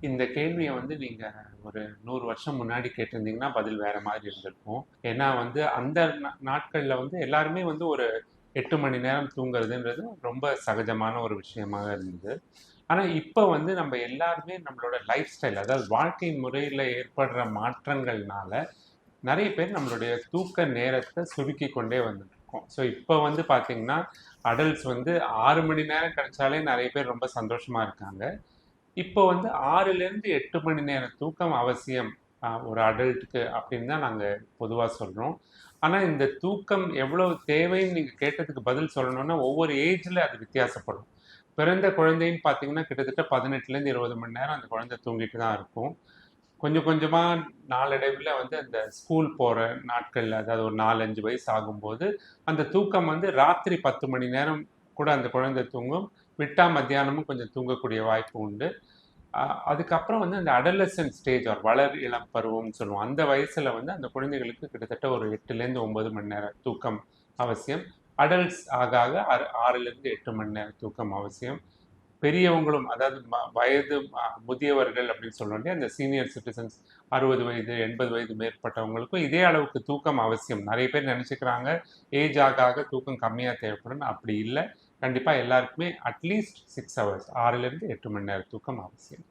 இந்த கேள்வியை வந்து நீங்க ஒரு நூறு வருஷம் முன்னாடி கேட்டிருந்தீங்கன்னா பதில் வேற மாதிரி இருந்திருக்கும். ஏன்னா வந்து அந்த நா- நாட்கள்ல வந்து எல்லாருமே வந்து ஒரு எட்டு மணி நேரம் தூங்குறதுன்றது ரொம்ப சகஜமான ஒரு விஷயமாக இருந்தது. ஆனால் இப்போ வந்து நம்ம எல்லாருமே நம்மளோட லைஃப் ஸ்டைல் அதாவது வாழ்க்கை முறையில் ஏற்படுற மாற்றங்கள்னால நிறைய பேர் நம்மளுடைய தூக்க நேரத்தை சுருக்கி கொண்டே வந்துருக்கோம் ஸோ இப்போ வந்து பார்த்தீங்கன்னா அடல்ட்ஸ் வந்து ஆறு மணி நேரம் கிடைச்சாலே நிறைய பேர் ரொம்ப சந்தோஷமாக இருக்காங்க. இப்போ வந்து ஆறுலேருந்து எட்டு மணி நேரம் தூக்கம் அவசியம் ஒரு அடல்ட்டுக்கு அப்படின்னு தான் நாங்கள் பொதுவாக சொல்கிறோம் ஆனால் இந்த தூக்கம் எவ்வளோ தேவைன்னு நீங்கள் கேட்டதுக்கு பதில் சொல்லணும்னா ஒவ்வொரு ஏஜில் அது வித்தியாசப்படும். பிறந்த குழந்தைன்னு பார்த்தீங்கன்னா கிட்டத்தட்ட பதினெட்டுலேருந்து இருபது மணி நேரம் அந்த குழந்தை தூங்கிட்டு தான் இருக்கும். கொஞ்சம் கொஞ்சமாக நாளடைவில் வந்து அந்த ஸ்கூல் போகிற நாட்களில் அதாவது ஒரு நாலஞ்சு வயசு ஆகும்போது அந்த தூக்கம் வந்து ராத்திரி பத்து மணி நேரம் கூட அந்த குழந்தை தூங்கும். விட்டா மத்தியானமும் கொஞ்சம் தூங்கக்கூடிய வாய்ப்பு உண்டு. அதுக்கப்புறம் வந்து அந்த அடலசன் ஸ்டேஜ் ஒரு வளர் இளம் பருவம்னு சொல்லுவோம். அந்த வயசுல வந்து அந்த குழந்தைகளுக்கு கிட்டத்தட்ட ஒரு எட்டுலேருந்து ஒன்பது மணி நேரம் தூக்கம் அவசியம். அடல்ட்ஸ் ஆக ஆக ஆறு- ஆறுலேருந்து எட்டு மணி நேரம் தூக்கம் அவசியம். பெரியவங்களும் அதாவது வயது முதியவர்கள் அப்படின்னு சொல்லுவோம் அந்த சீனியர் சிட்டிசன்ஸ் அறுபது வயது எண்பது வயது மேற்பட்டவங்களுக்கும் இதே அளவுக்கு தூக்கம் அவசியம். நிறைய பேர் நினச்சிக்கிறாங்க ஏஜ் ஆக ஆக தூக்கம் கம்மியாக தேவைப்படும். அப்படி இல்லை. கண்டிப்பாக எல்லாருக்குமே அட்லீஸ்ட் சிக்ஸ் ஹவர்ஸ் ஆறுலேருந்து எட்டு மணி நேரம் தூக்கம் அவசியம்.